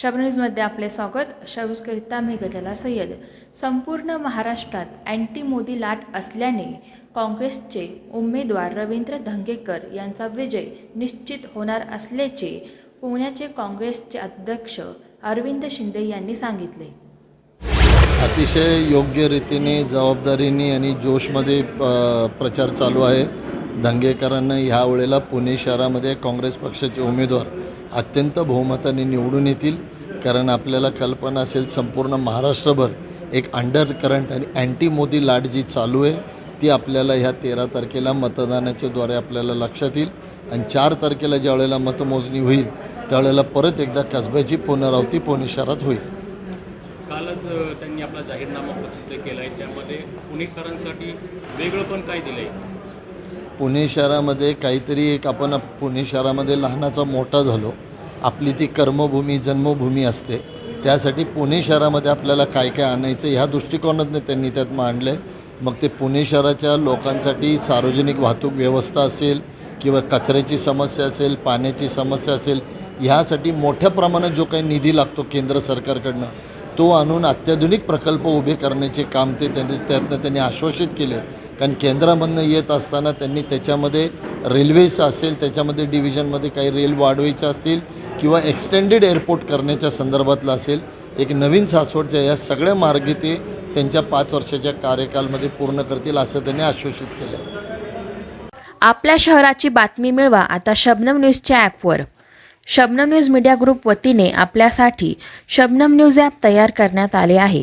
शबनीजमध्ये आपले स्वागत. शबूजकरिता मी गजला सय्यद. संपूर्ण महाराष्ट्रात अँटी मोदी लाट असल्याने काँग्रेसचे उमेदवार रवींद्र धंगेकर यांचा विजय निश्चित होणार असल्याचे पुण्याचे काँग्रेसचे अध्यक्ष अरविंद शिंदे यांनी सांगितले. अतिशय योग्य रीतीने जबाबदारीने आणि जोशमध्ये प्रचार चालू आहे. धंगेकरांना ह्या वेळेला पुणे शहरामध्ये काँग्रेस पक्षाचे उमेदवार अत्यंत बहुमताने निवडून येतील कारण आपल्याला कल्पना असेल संपूर्ण महाराष्ट्रभर एक अंडर करंट आणि अँटी मोदी लाट जी चालू आहे ती आपल्याला ह्या तेरा तारखेला मतदानाच्या द्वारे आपल्याला लक्षात येईल. आणि चार तारखेला ज्या वेळेला मतमोजणी होईल त्यावेळेला परत एकदा कसब्याची पुनरावती पुणे शहरात होईल. कालच त्यांनी आपला जाहीरनामा प्रसिद्ध केला आहे त्यामध्ये पुणेकरांसाठी वेगळं पण काय दिलं आहे पुणे शहरामध्ये काहीतरी एक आपण पुणे शहरामध्ये लहानाचा मोठा झालो. आपली ती कर्मभूमी जन्मभूमी असते. त्यासाठी पुणे शहरामध्ये आपल्याला काय काय आणायचं ह्या दृष्टिकोनातनं त्यांनी त्यात मांडलं आहे मग ते पुणे शहराच्या लोकांसाठी सार्वजनिक वाहतूक व्यवस्था असेल किंवा कचऱ्याची समस्या असेल पाण्याची समस्या असेल ह्यासाठी मोठ्या प्रमाणात जो काही निधी लागतो केंद्र सरकारकडनं तो आणून अत्याधुनिक प्रकल्प उभे करण्याचे काम ते त्यांनी त्यातनं त्यांनी आश्वासित केले कारण केंद्रामधनं येत असताना त्यांनी त्याच्यामध्ये रेल्वेचं असेल त्याच्यामध्ये डिव्हिजनमध्ये काही रेल वाढवायच्या असतील किंवा एक्सटेंडेड एअरपोर्ट करण्याच्या संदर्भातलं असेल एक नवीन सासवडच्या या सगळ्या मार्गी ते त्यांच्या पाच वर्षाच्या कार्यकालमध्ये पूर्ण करतील असं त्यांनी आश्वासित केलं आपल्या शहराची बातमी मिळवा आता शबनम न्यूजच्या ॲपवर. शबनम न्यूज मीडिया ग्रुप वतीने आपल्यासाठी शबनम न्यूज ॲप तयार करण्यात आले आहे.